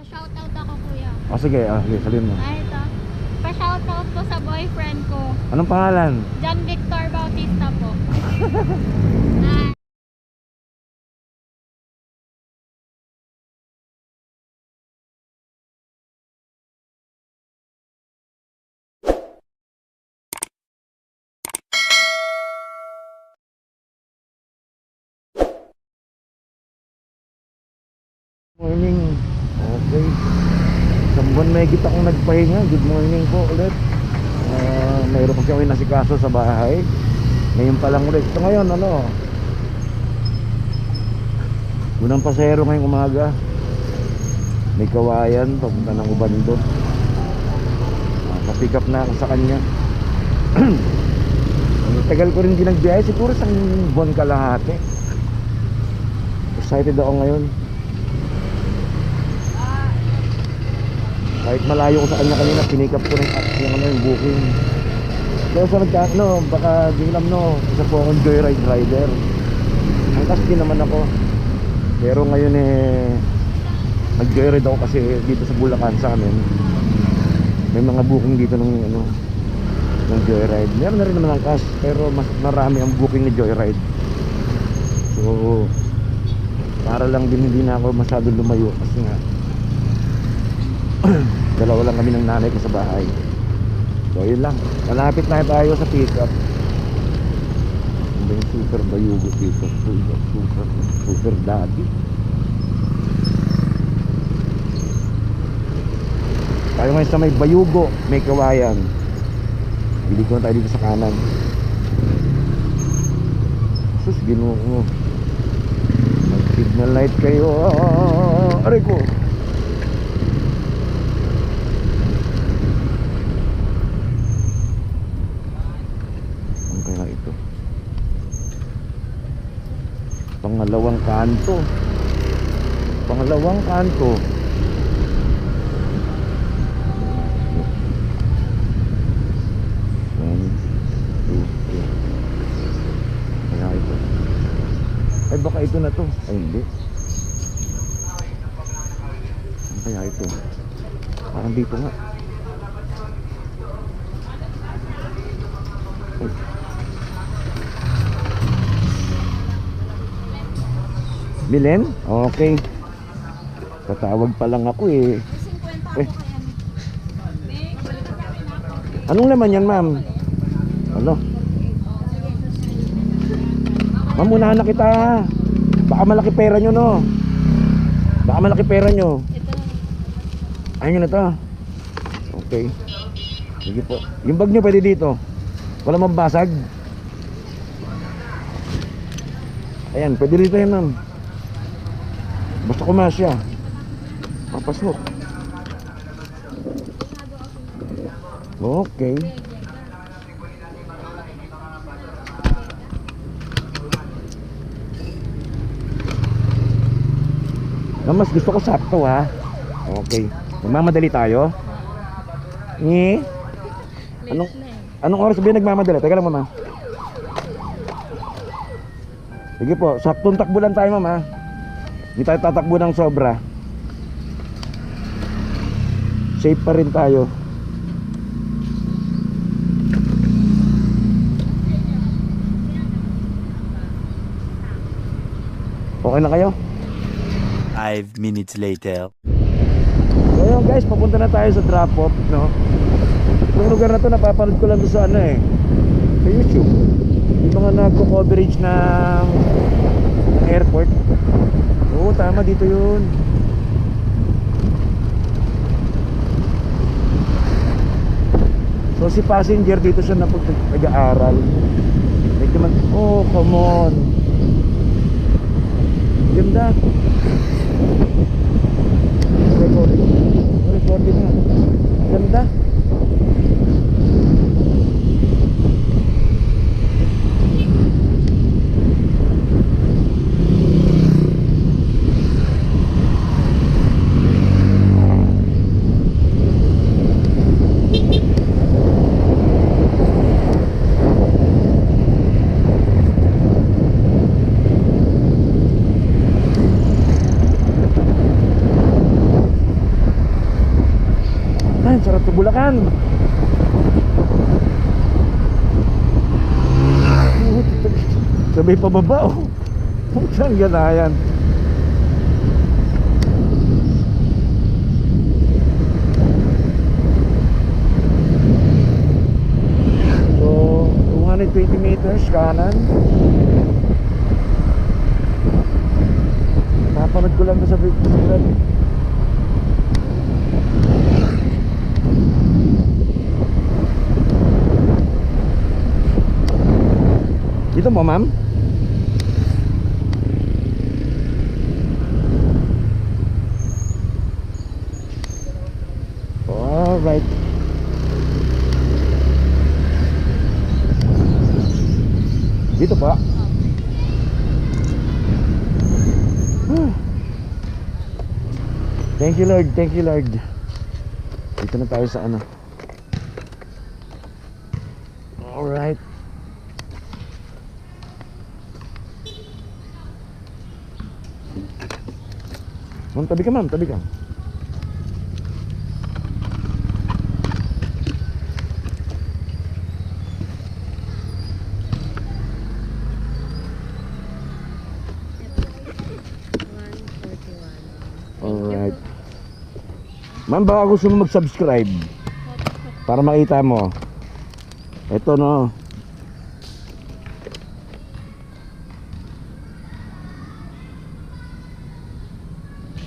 Shoutout ako kuya. O sige, ah, sige, sabihin mo. Ah, ito. Pa-shoutout ko sa boyfriend ko. Anong pangalan? John Victor Bautista po. Ah, Morning. Okay. Isang buwan may kita akong nagpahinga. Good morning po ulit. Ah, mayroon kasi ako nasikaso sa bahay. Ngayon pa lang ulit. Ito ngayon, ano? Unang pasero ngayong umaga. May kawayan, papunta ng Ubando. Ah, pa-pick up na ako sa kanya. Tagal ko rin din nagbiyahe. Siguro sa buwan kalahati. Excited ako ngayon. Kahit malayo ko sa kanya kanina, pinikap ko ng apps yung, ano, yung booking. Pero sa nagka, no, baka di alam no, isa po akong joyride rider. Angkas din naman ako. Pero ngayon eh, nag-joyride ako kasi dito sa Bulacan sa amin. May mga booking dito ng ano, ng joyride. Meron na rin naman ang cash, pero mas marami ang booking ni joyride. So, para lang din hindi na ako masyado lumayo kasi nga dalawa lang kami ng nanay ko sa bahay. So yun lang. Malapit na tayo sa pick up ba yung super bayugo dito. Super super super daddy. Tayo ngayon sa may bayugo may kawayan. Hindi ko na tayo dito sa kanan. Sus ginoo mag signal light kayo. Aray ko Ano kaya ito? Pangalawang kanto. Pangalawang kanto. Kaya ito. Ay baka ito na to. Ay hindi. Ano kaya ito? Parang dito nga. Bilen? Okay. Tatawag pa lang ako eh. 50 Eh. Anong laman yan, ma'am? Ano? Ma'am, unahan na kita. Baka malaki pera nyo, no? Baka malaki pera nyo. Ayun na to. Okay. Sige po. Yung bag nyo pwede dito. Wala mabasag. Ayan, pwede dito yan, ma'am. Basta kumasya. Papasok. Okay. Na mas gusto ko sakto ha. Okay. Nagmamadali tayo. Ni? Anong na anong oras ba nagmamadali? Teka lang mama. Sige po, saktong takbo lang tayo mama. Hindi tayo tatakbo ng sobra. Safe pa rin tayo. Okay na kayo? Five minutes later. So yun guys, papunta na tayo sa drop off, no? Itong lugar na to napapanood ko lang doon sa ano eh, sa YouTube. Yung mga nagko-coverage ng, ng airport. Tama dito yun. So si passenger dito siya napag nag-aaral. Medyo man, oh come on. Ganda. Recording. Recording nga. Ganda. Bulacan. Sabay pababa oh. Saan ganayan? So, 220 meters kanan. Napanood ko lang sa Facebook. Dito mo, ma'am? Alright. Dito. Hmm. Thank you Lord, thank you Lord. Dito na tayo sa ano. Alright. Ma'am, tabi ka ma'am, tabi ka. Alright. Ma'am, baka gusto mo mag-subscribe para makita mo. Ito no.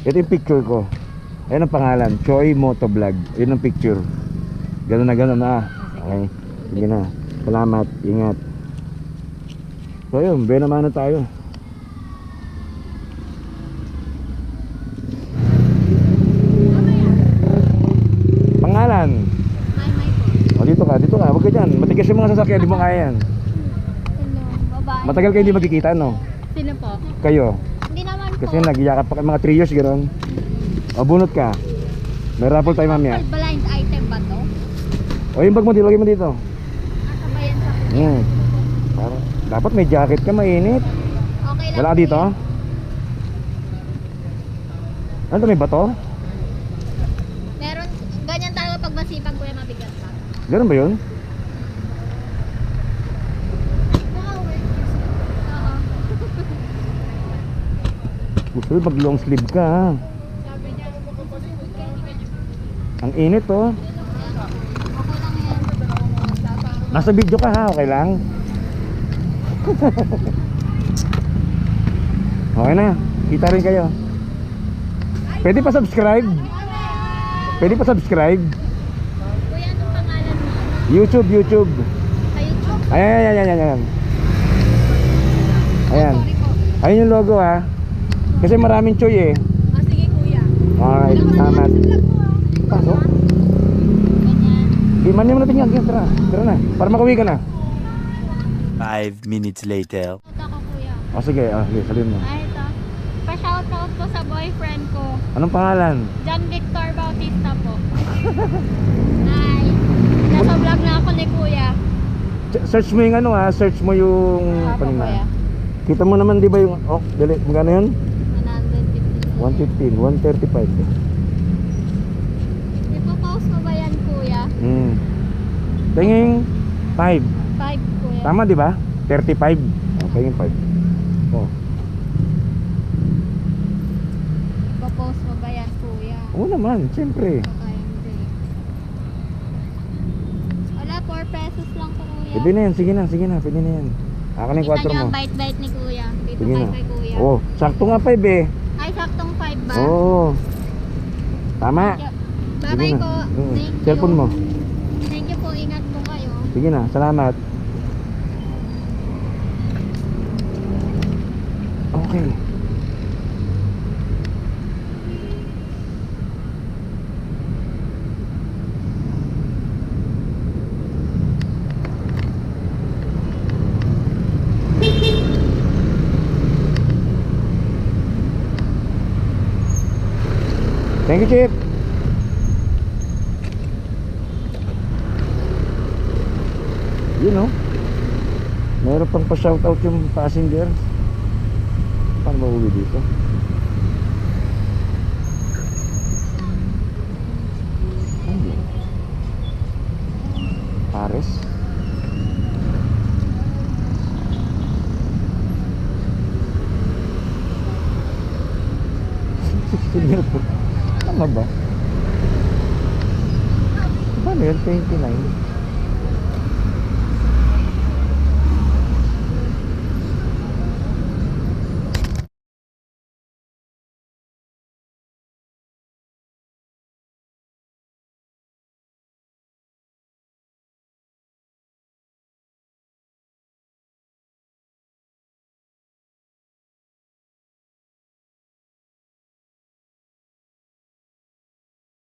Ito yung picture ko. Ayan ang pangalan, Choi Motovlog. Yun ang picture. Ganun na ganun na. Okay. Sige na. Salamat. Ingat. So yun, buena mano tayo. Pangalan. O dito ka, dito ka. Huwag ka dyan. Matigas yung mga sasakyan, di mo kaya yan. Matagal kayo hindi magkikita, no? Sino po? Kayo. Kasi nagyakap pa kayo mga 3 years, gano'n. O bunot ka. May raffle tayo mamaya. Blind item ba to? O yung bag mo, dilagay mo dito. Kasabayan sa kuya. Hmm. Para, dapat may jacket ka, mainit. Okay lang. Wala ka dito? Ano to, may bato? Meron, ganyan talaga pag masipag kuya mabigat pa. Ganun ba yun? Gusto mag long sleeve ka, ha? Ang init, oh. Nasa video ka, ha? Okay lang? okay na. Kita rin kayo. Pwede pa subscribe? Pwede pa subscribe? Kuya, anong pangalan mo? YouTube, YouTube. Sa YouTube? Ayan, ayan, ayan, ayan, ayan. Ayan. Yung logo, ha? Kasi maraming choy, eh. Ah, sige kuya. Alright, salamat. Pasok. Ganyan. Iman mo natin yan. Tara, tara na. Para makauwi ka na. Five minutes later. Shout ako kuya. O sige, o sige, sabihin mo. Ay, ito. Pa-shoutout ko sa boyfriend ko. Anong pangalan? John Victor Bautista po. Hi. Nasa vlog na ako ni kuya. Ch- Search mo yung ano ha, search mo yung Ako kanina. kuya. Kita mo naman di ba yung, oh, dali, magkano yun? 150. 115, 135. Ipo-post mo ba yan kuya? Hmm. Tingin 5. 5 kuya. Tama di ba? 35. Oh, tingin 5. Oh. Ipo-post mo ba yan kuya? Oo naman, siyempre. Okay, hindi. Wala, 4 pesos lang po kuya. Pwede na yan, sige na, sige na, pwede na yan. Akin yung 4 Kita niyo mo. ang bite-bite ni kuya. Dito Sige na. kay kuya. Oh, sakto nga 5 eh. Ay, saktong 5 ba? Oo. Tama. Bye-bye Sige na. po. Mm. Thank you. Cellphone mo. Thank you po. Ingat po kayo. Sige na, salamat. Okay. Thank you, Chip. You know, meron pang pa-shoutout yung passenger. Paano ba uwi dito? Paris. Sixty minutes. Tama ba? Paano yun? 29?